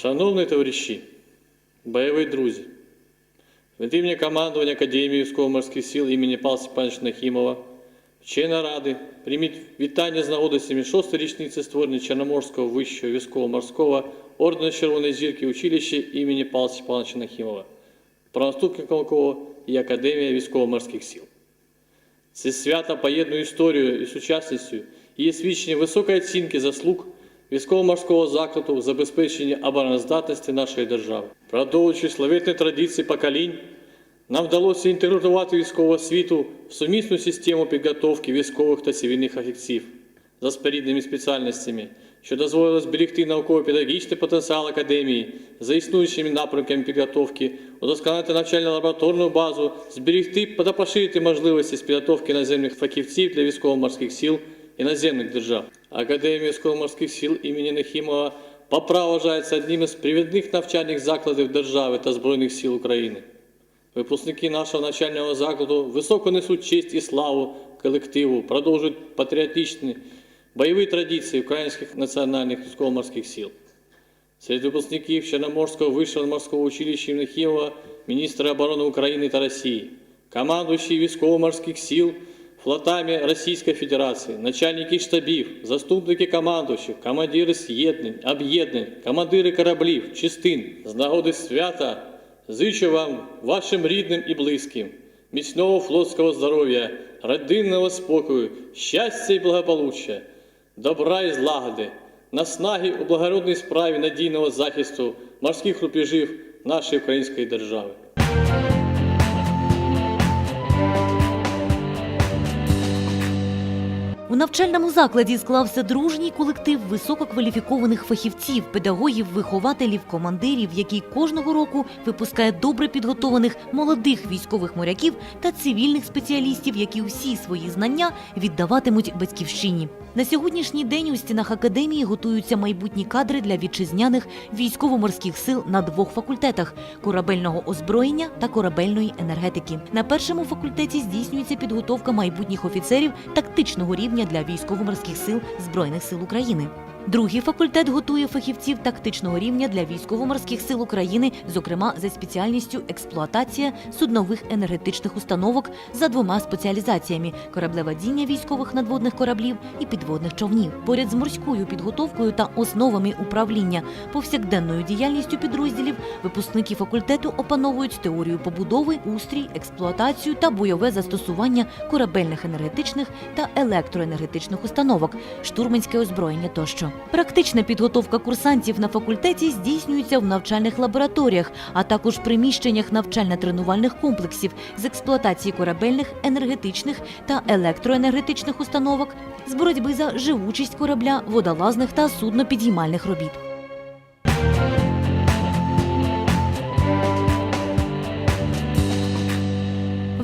Шановні товариші, бойові друзі, від імені командування Академії військово-морських сил імені Павла Степановича Нахімова, вчена ради, прийміть вітання з нагоди 76-ї річниці створення Чорноморського вищого військово-морського ордена Червоної зірки училища імені Павла Степановича Нахімова, правонаступником якого є Академія військово-морських сил. Це свято поєднує історію і сучасністю і є свідчення високої оцінки заслуг Військово-морського закладу в забезпеченні обороноздатності нашої держави. Продовжуючи славетні традиції поколінь, нам вдалося інтегрувати військову освіту в сумісну систему підготовки військових та цивільних офіців за спорідними спеціальностями, що дозволило зберегти науково-педагогічний потенціал академії за існуючими напрямками підготовки, удосконалити навчально-лабораторну базу, зберегти та поширити можливості з підготовки іноземних фахівців для військово-морських сил іноземних держав. Академія військово-морських сил імені Нехімова по праву вважається одним із привідних навчальних закладів держави та Збройних сил України. Випускники нашого навчального закладу високо несуть честь і славу колективу, продовжують патріотичні бойові традиції українських національних військово-морських сил. Серед випускників Чорноморського вищого морського училища імені Києва міністри оборони України та Росії, командуючі військово-морських сил флотами Російської Федерації, начальники штабів, заступники командуючих, командири з'єднань, об'єднань, командири кораблів, частин. З нагоди свята зичу вам, вашим рідним і близьким, міцного флотського здоров'я, родинного спокою, щастя і благополуччя, добра і злагоди, наснаги у благородній справі надійного захисту морських рубежів нашої української держави. У навчальному закладі склався дружній колектив висококваліфікованих фахівців, педагогів, вихователів, командирів, який кожного року випускає добре підготованих молодих військових моряків та цивільних спеціалістів, які усі свої знання віддаватимуть батьківщині. На сьогоднішній день у стінах академії готуються майбутні кадри для вітчизняних військово-морських сил на двох факультетах корабельного озброєння та корабельної енергетики. На першому факультеті здійснюється підготовка майбутніх офіцерів тактичного рівня для військово-морських сил Збройних сил України. Другий факультет готує фахівців тактичного рівня для військово-морських сил України, зокрема за спеціальністю експлуатація суднових енергетичних установок за двома спеціалізаціями кораблеводіння військових надводних кораблів і підводних човнів. Поряд з морською підготовкою та основами управління повсякденною діяльністю підрозділів випускники факультету опановують теорію побудови, устрій, експлуатацію та бойове застосування корабельних енергетичних та електроенергетичних установок, штурманське озброєння тощо. Практична підготовка курсантів на факультеті здійснюється в навчальних лабораторіях, а також приміщеннях навчально-тренувальних комплексів з експлуатації корабельних, енергетичних та електроенергетичних установок, з боротьби за живучість корабля, водолазних та суднопідіймальних робіт.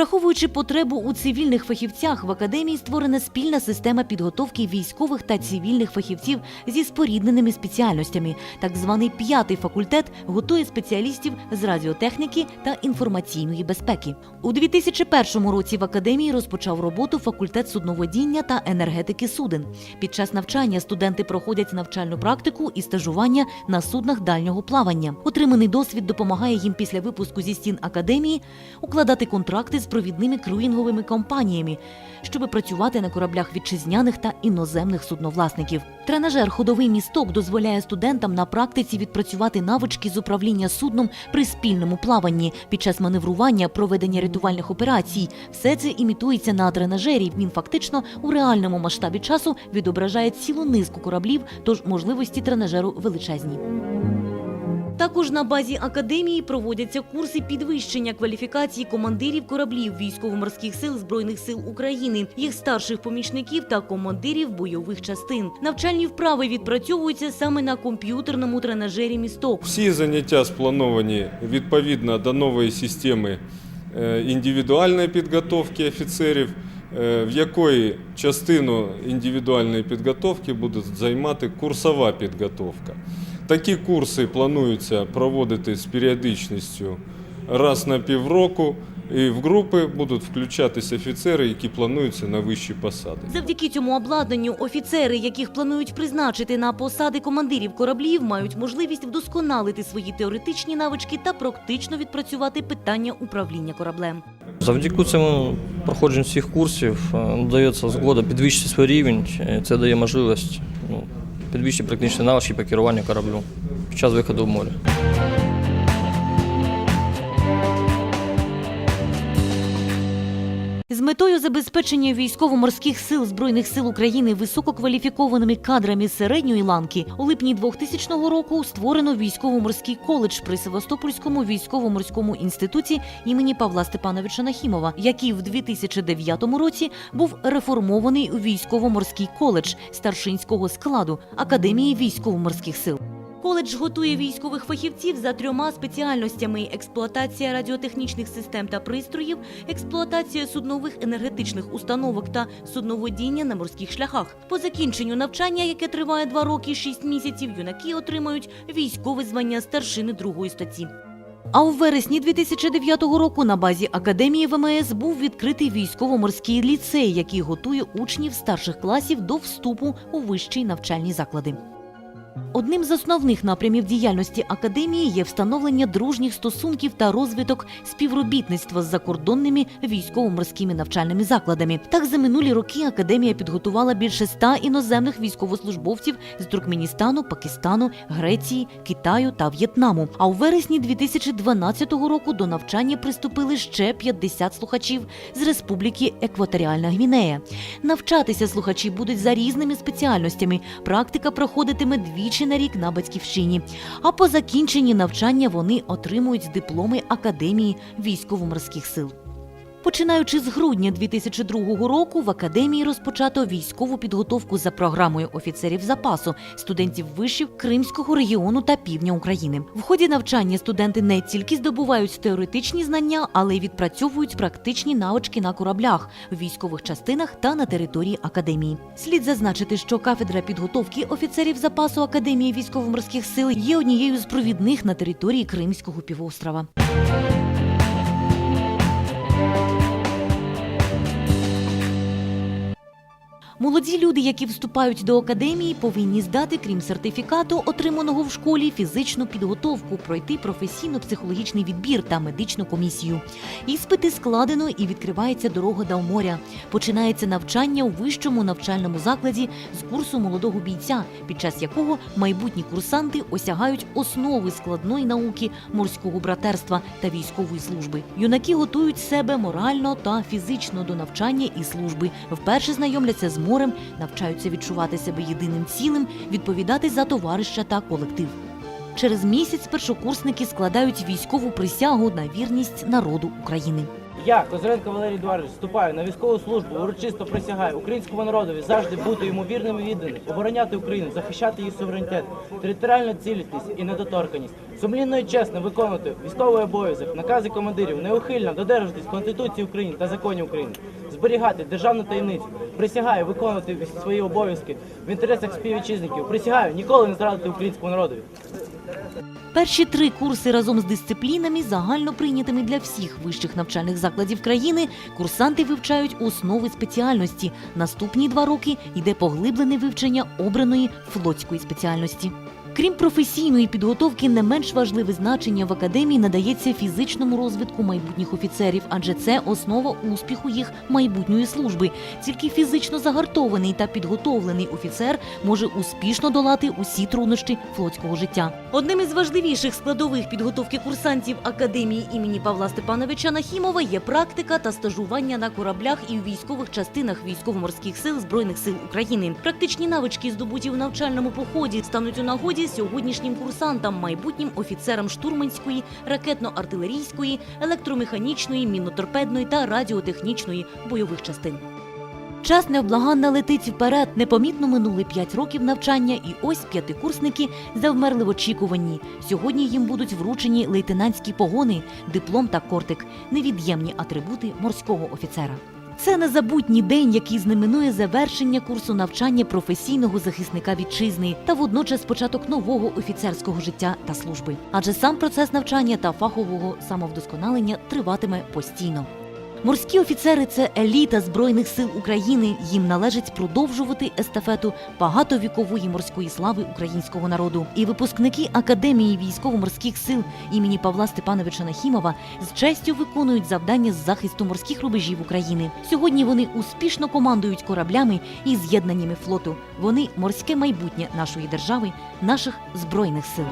Враховуючи потребу у цивільних фахівцях, в академії створена спільна система підготовки військових та цивільних фахівців зі спорідненими спеціальностями. Так званий п'ятий факультет готує спеціалістів з радіотехніки та інформаційної безпеки. У 2001 році в академії розпочав роботу факультет судноводіння та енергетики суден. Під час навчання студенти проходять навчальну практику і стажування на суднах дальнього плавання. Отриманий досвід допомагає їм після випуску зі стін академії укладати контракти з провідними круїнговими компаніями, щоб працювати на кораблях вітчизняних та іноземних судновласників. Тренажер ходовий місток дозволяє студентам на практиці відпрацювати навички з управління судном при спільному плаванні під час маневрування, проведення рятувальних операцій. Все це імітується на тренажері. Він фактично у реальному масштабі часу відображає цілу низку кораблів, тож можливості тренажеру величезні. Також на базі академії проводяться курси підвищення кваліфікації командирів кораблів військово-морських сил збройних сил України, їх старших помічників та командирів бойових частин. Навчальні вправи відпрацьовуються саме на комп'ютерному тренажері місток. Всі заняття сплановані відповідно до нової системи е, індивідуальної підготовки офіцерів, е, в якої частину індивідуальної підготовки буде займати курсова підготовка. Такі курси плануються проводити з періодичністю раз на півроку. і в групи будуть включатися офіцери, які плануються на вищі посади. Завдяки цьому обладнанню офіцери, яких планують призначити на посади командирів кораблів, мають можливість вдосконалити свої теоретичні навички та практично відпрацювати питання управління кораблем. Завдяки цьому проходженню всіх курсів е, надається згода підвищити свій рівень. Е, Це дає можливість ну, підвищити практичні навички по керуванню кораблю під час виходу в море. З метою забезпечення військово-морських сил збройних сил України висококваліфікованими кадрами середньої ланки у липні 2000 року створено військово-морський коледж при Севастопольському військово-морському інституті імені Павла Степановича Нахімова, який в 2009 році був реформований у військово-морський коледж старшинського складу Академії військово-морських сил. Коледж готує військових фахівців за трьома спеціальностями: експлуатація радіотехнічних систем та пристроїв, експлуатація суднових енергетичних установок та судноводіння на морських шляхах. По закінченню навчання, яке триває два роки 6 місяців, юнаки отримають військове звання старшини другої статті. А у вересні 2009 року на базі Академії ВМС був відкритий військово-морський ліцей, який готує учнів старших класів до вступу у вищі навчальні заклади. Одним з основних напрямів діяльності академії є встановлення дружніх стосунків та розвиток співробітництва з закордонними військово-морськими навчальними закладами. Так, за минулі роки академія підготувала більше ста іноземних військовослужбовців з Туркменістану, Пакистану, Греції, Китаю та В'єтнаму. А у вересні 2012 року до навчання приступили ще 50 слухачів з Республіки Екваторіальна Гвінея. Навчатися слухачі будуть за різними спеціальностями. Практика проходитиме двічі на рік на батьківщині. А по закінченні навчання вони отримують дипломи Академії військово-морських сил. Починаючи з грудня 2002 року в академії розпочато військову підготовку за програмою офіцерів запасу студентів вишів Кримського регіону та півдня України. В ході навчання студенти не тільки здобувають теоретичні знання, але й відпрацьовують практичні навички на кораблях, в військових частинах та на території академії. Слід зазначити, що кафедра підготовки офіцерів запасу Академії військово-морських сил є однією з провідних на території Кримського півострова. Молоді люди, які вступають до академії, повинні здати, крім сертифікату, отриманого в школі, фізичну підготовку, пройти професійно-психологічний відбір та медичну комісію. Іспити складено і відкривається дорога до моря. Починається навчання у вищому навчальному закладі з курсу молодого бійця, під час якого майбутні курсанти осягають основи складної науки морського братерства та військової служби. Юнаки готують себе морально та фізично до навчання і служби. Вперше знайомляться з морем, навчаються відчувати себе єдиним цілим, відповідати за товариша та колектив. Через місяць першокурсники складають військову присягу на вірність народу України. Я, Козиренко Валерій Едуардович, вступаю на військову службу, урочисто присягаю українському народові завжди бути йому вірним і відданим, обороняти Україну, захищати її суверенітет, територіальну цілісність і недоторканість, сумлінно і чесно виконувати військовий обов'язок, накази командирів, неухильно додержуватись Конституції України та законів України, зберігати державну таємницю, присягаю виконувати свої обов'язки в інтересах співвітчизників, присягаю ніколи не зрадити українському народові. Перші три курси разом з дисциплінами, загально прийнятими для всіх вищих навчальних закладів країни, курсанти вивчають основи спеціальності. Наступні два роки йде поглиблене вивчення обраної флотської спеціальності. Крім професійної підготовки, не менш важливе значення в академії надається фізичному розвитку майбутніх офіцерів, адже це основа успіху їх майбутньої служби. Тільки фізично загартований та підготовлений офіцер може успішно долати усі труднощі флотського життя. Одним із важливіших складових підготовки курсантів академії імені Павла Степановича Нахімова є практика та стажування на кораблях і у військових частинах військово-морських сил збройних сил України. Практичні навички, здобуті в навчальному поході, стануть у нагоді сьогоднішнім курсантам, майбутнім офіцерам штурманської, ракетно-артилерійської, електромеханічної, міноторпедної та радіотехнічної бойових частин. Час невблаганно летить вперед. Непомітно минули п'ять років навчання, і ось п'ятикурсники завмерли в очікуванні. Сьогодні їм будуть вручені лейтенантські погони, диплом та кортик невід'ємні атрибути морського офіцера. Це незабутній день, який знаменує завершення курсу навчання професійного захисника вітчизни та водночас початок нового офіцерського життя та служби. Адже сам процес навчання та фахового самовдосконалення триватиме постійно. Морські офіцери це еліта збройних сил України. Їм належить продовжувати естафету багатовікової морської слави українського народу. І випускники Академії військово-морських сил імені Павла Степановича Нахімова з честю виконують завдання з захисту морських рубежів України. Сьогодні вони успішно командують кораблями і з'єднаннями флоту. Вони морське майбутнє нашої держави, наших збройних сил.